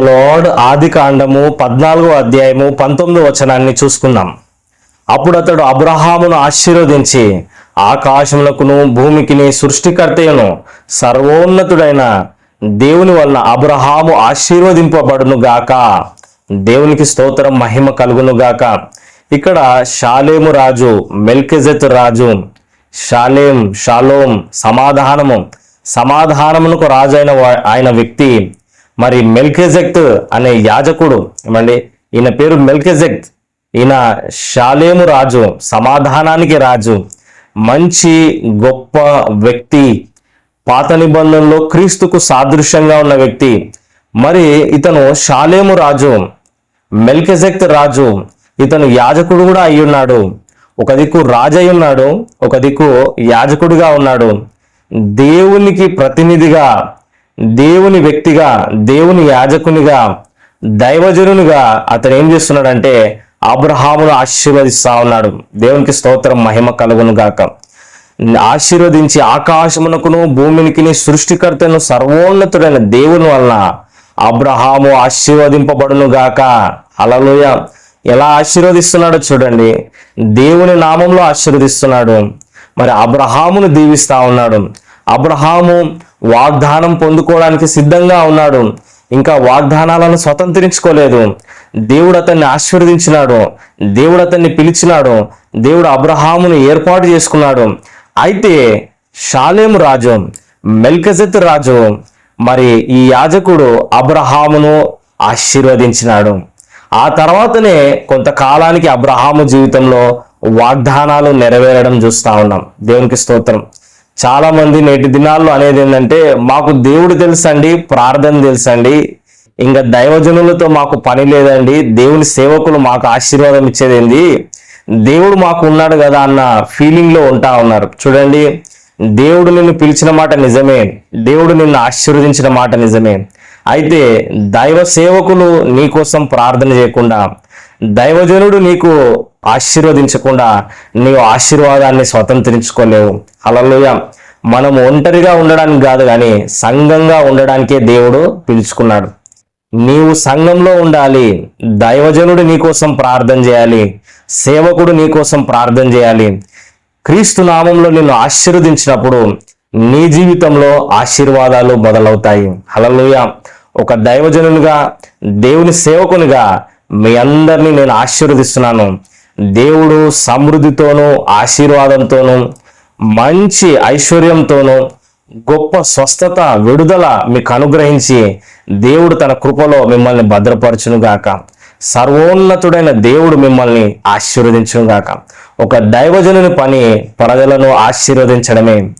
Lord ఆది కాండము పద్నాలుగో అధ్యాయము పంతొమ్మిదో వచనాన్ని చూసుకుందాం. అప్పుడు అతడు అబ్రహామును ఆశీర్వదించి ఆకాశములకును భూమికిని సృష్టికర్తయును సర్వోన్నతుడైన దేవుని వలన అబ్రహాము ఆశీర్వదింపబడును గాక. దేవునికి స్తోత్రం మహిమ కలుగును గాక. ఇక్కడ షాలేము రాజు మెల్కెజెత్ రాజు షాలేం షాలోం సమాధానము సమాధానమునకు రాజైన ఆయన వ్యక్తి మరి మెల్కెజెక్త్ అనే యాజకుడు ఏమండి? ఈయన పేరు మెల్కెజెక్త్. ఈయన షాలేము రాజు సమాధానానికి రాజు మంచి గొప్ప వ్యక్తి పాత నిబంధనలో క్రీస్తుకు సాదృశ్యంగా ఉన్న వ్యక్తి. మరి ఇతను షాలేము రాజు మెల్కెజెక్త్ రాజు. ఇతను యాజకుడు కూడా అయ్యున్నాడు ఒక దిక్కు రాజు అయి ఉన్నాడు ఒక దిక్కు యాజకుడిగా ఉన్నాడు. దేవునికి ప్రతినిధిగా దేవుని వ్యక్తిగా దేవుని యాజకునిగా దైవజనునిగా అతను ఏం చేస్తున్నాడంటే అబ్రహామును ఆశీర్వదిస్తా ఉన్నాడు. దేవునికి స్తోత్రం మహిమ కలుగును గాక. ఆశీర్వదించి ఆకాశమునకును భూమినికి సృష్టికర్తను సర్వోన్నతుడైన దేవుని వలన అబ్రహాము ఆశీర్వదింపబడును గాక. అలలోయ ఎలా ఆశీర్వదిస్తున్నాడో చూడండి. దేవుని నామంలో ఆశీర్వదిస్తున్నాడు. మరి అబ్రహామును దీవిస్తా ఉన్నాడు. అబ్రహాము వాగ్దానం పొందుకోవడానికి సిద్ధంగా ఉన్నాడు. ఇంకా వాగ్దానాలను స్వతంత్రించుకోలేదు. దేవుడు అతన్ని ఆశీర్వదించినాడు. దేవుడు అతన్ని పిలిచినాడు. దేవుడు అబ్రహామును ఏర్పాటు చేసుకున్నాడు. అయితే షాలేము రాజు మెల్కజత్ రాజు మరి ఈ యాజకుడు అబ్రహామును ఆశీర్వదించినాడు. ఆ తర్వాతనే కొంతకాలానికి అబ్రహాము జీవితంలో వాగ్దానాలు నెరవేరడం చూస్తా ఉన్నాం. దేవునికి స్తోత్రం. చాలా మంది నేటి దినాల్లో అనేది ఏంటంటే మాకు దేవుడు తెలుసండి ప్రార్థన తెలుసండి. ఇంకా దైవజనులతో మాకు పని లేదండి. దేవుని సేవకులు మాకు ఆశీర్వాదం ఇచ్చేదేంది. దేవుడు మాకు ఉన్నాడు కదా అన్న ఫీలింగ్లో ఉంటా ఉన్నారు. చూడండి దేవుడు నిన్ను పిలిచిన మాట నిజమే. దేవుడు నిన్ను ఆశీర్వదించిన మాట నిజమే. అయితే దైవ సేవకులు నీ కోసం ప్రార్థన చేయకుండా దైవజనుడు నీకు ఆశీర్వదించకుండా నీవు ఆశీర్వాదాన్ని స్వతంత్రించుకోలేవు. అలలోయ మనం ఒంటరిగా ఉండడానికి కాదు కానీ సంఘంగా ఉండడానికే దేవుడు పిలుచుకున్నాడు. నీవు సంఘంలో ఉండాలి దైవజనుడు నీకోసం ప్రార్థన చేయాలి సేవకుడు నీకోసం ప్రార్థన చేయాలి. క్రీస్తు నామంలో నిన్ను ఆశీర్వదించినప్పుడు నీ జీవితంలో ఆశీర్వాదాలు మొదలవుతాయి హలలుయ ఒక దైవజనునిగా దేవుని సేవకునిగా మీ అందరినీ నేను ఆశీర్వదిస్తున్నాను. దేవుడు సమృద్ధితోనూ ఆశీర్వాదంతోనూ మంచి ఐశ్వర్యంతోనూ గొప్ప స్వస్థత విడుదల మీకు అనుగ్రహించి దేవుడు తన కృపలో మిమ్మల్ని భద్రపరచునుగాక. సర్వోన్నతుడైన దేవుడు మిమ్మల్ని ఆశీర్వదించునుగాక. ఒక దైవజనుని పని ప్రజలను ఆశీర్వదించడమే.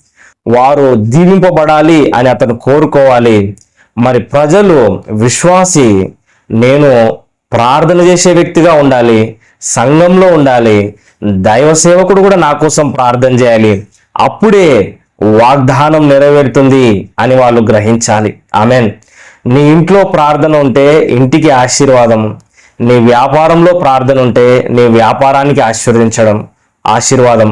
వారు దీవింపబడాలి అని అతను కోరుకోవాలి. మరి ప్రజలు విశ్వాసి నేను ప్రార్థన చేసే వ్యక్తిగా ఉండాలి సంఘంలో ఉండాలి దైవ సేవకుడు కూడా నా కోసం ప్రార్థన చేయాలి అప్పుడే వాగ్దానం నెరవేరుతుంది అని వాళ్ళు గ్రహించాలి. ఆమెన్. నీ ఇంట్లో ప్రార్థన ఉంటే ఇంటికి ఆశీర్వాదం నీ వ్యాపారంలో ప్రార్థన ఉంటే నీ వ్యాపారానికి ఆశీర్వదించడం ఆశీర్వాదం.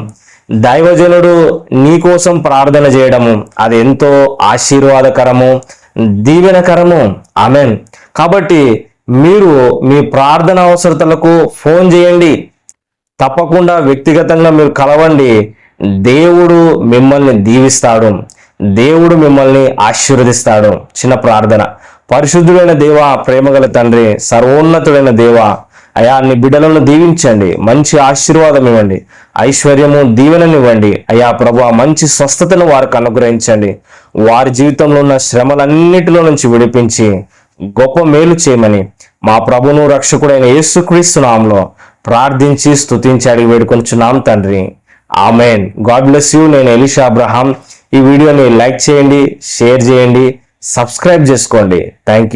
దైవజనుడు నీ కోసం ప్రార్థన చేయడము అది ఎంతో ఆశీర్వాదకరము దీవెనకరము. ఆమెన్. కాబట్టి మీరు మీ ప్రార్థన అవసరతలకు ఫోన్ చేయండి. తప్పకుండా వ్యక్తిగతంగా మీరు కలవండి. దేవుడు మిమ్మల్ని దీవిస్తాడు. దేవుడు మిమ్మల్ని ఆశీర్వదిస్తాడు. చిన్న ప్రార్థన. పరిశుద్ధుడైన దేవ ప్రేమగల తండ్రి సర్వోన్నతుడైన దేవ అయా నీ బిడ్డలను దీవించండి. మంచి ఆశీర్వాదం ఇవ్వండి. ఐశ్వర్యము దీవెననివ్వండి అయా ప్రభు మంచి స్వస్థతను వారికి అనుగ్రహించండి. వారి జీవితంలో ఉన్న శ్రమలన్నిటిలో నుంచి విడిపించి గొప్ప మేలు చేయమని మా ప్రభును రక్షకుడైన యేసుక్రీస్తు నామంలో ప్రార్థించి స్తుతించి అడిగి వేడుకొంచున్నాం తండ్రి. ఆమెన్. God bless you. నేను ఎలిషా అబ్రహాం. ఈ వీడియోని లైక్ చేయండి షేర్ చేయండి సబ్స్క్రైబ్ చేసుకోండి. Thank you